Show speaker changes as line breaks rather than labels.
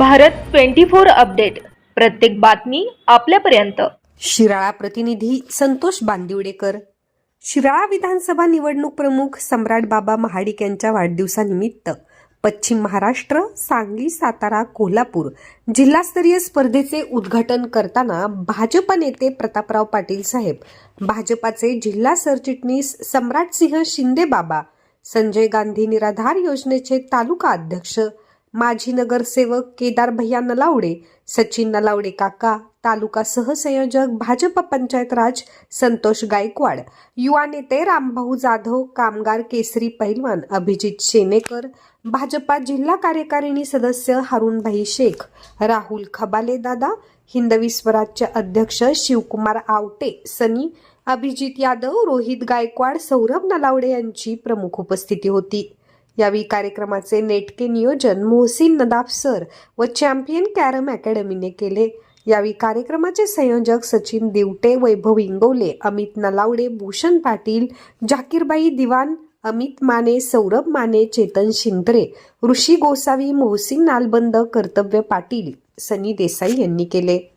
Bharat twenty four update. प्रत्येक बातमी आपल्यापर्यंत.
शिराळा प्रतिनिधी संतोष बांदिवडेकर. शिराळा विधानसभा निवडणूक प्रमुख सम्राट बाबा महाडिक यांच्या वाढदिवसानिमित्त पश्चिम महाराष्ट्र सांगली सातारा कोल्हापूर जिल्हास्तरीय स्पर्धेचे उद्घाटन करताना भाजप नेते प्रतापराव पाटील साहेब भाजपाचे जिल्हा सरचिटणीस सम्राटसिंह शिंदे बाबा संजय गांधी निराधार योजनेचे तालुका अध्यक्ष माजी नगरसेवक केदार भैया नलावडे सचिन नलावडे काका तालुका सहसंयोजक भाजप पंचायत राज संतोष गायकवाड युवा नेते रामभाऊ जाधव कामगार केसरी पैलवान अभिजित शेनेकर भाजपा जिल्हा कार्यकारिणी सदस्य हरुणभाई शेख राहुल खबाले दादा हिंदवी स्वराज्य अध्यक्ष शिवकुमार आवटे सनी अभिजित यादव रोहित गायकवाड सौरभ नलावडे यांची प्रमुख उपस्थिती होती. यावेळी कार्यक्रमाचे नेटके नियोजन मोहसिन नदाफ सर व चॅम्पियन कॅरम अकॅडमीने केले. यावेळी कार्यक्रमाचे संयोजक सचिन दिवटे वैभव इंगोले अमित नलावडे भूषण पाटील जाकीरबाई दिवान अमित माने सौरभ माने चेतन शिंदरे ऋषी गोसावी मोहसिन नालबंद कर्तव्य पाटील सनी देसाई यांनी केले.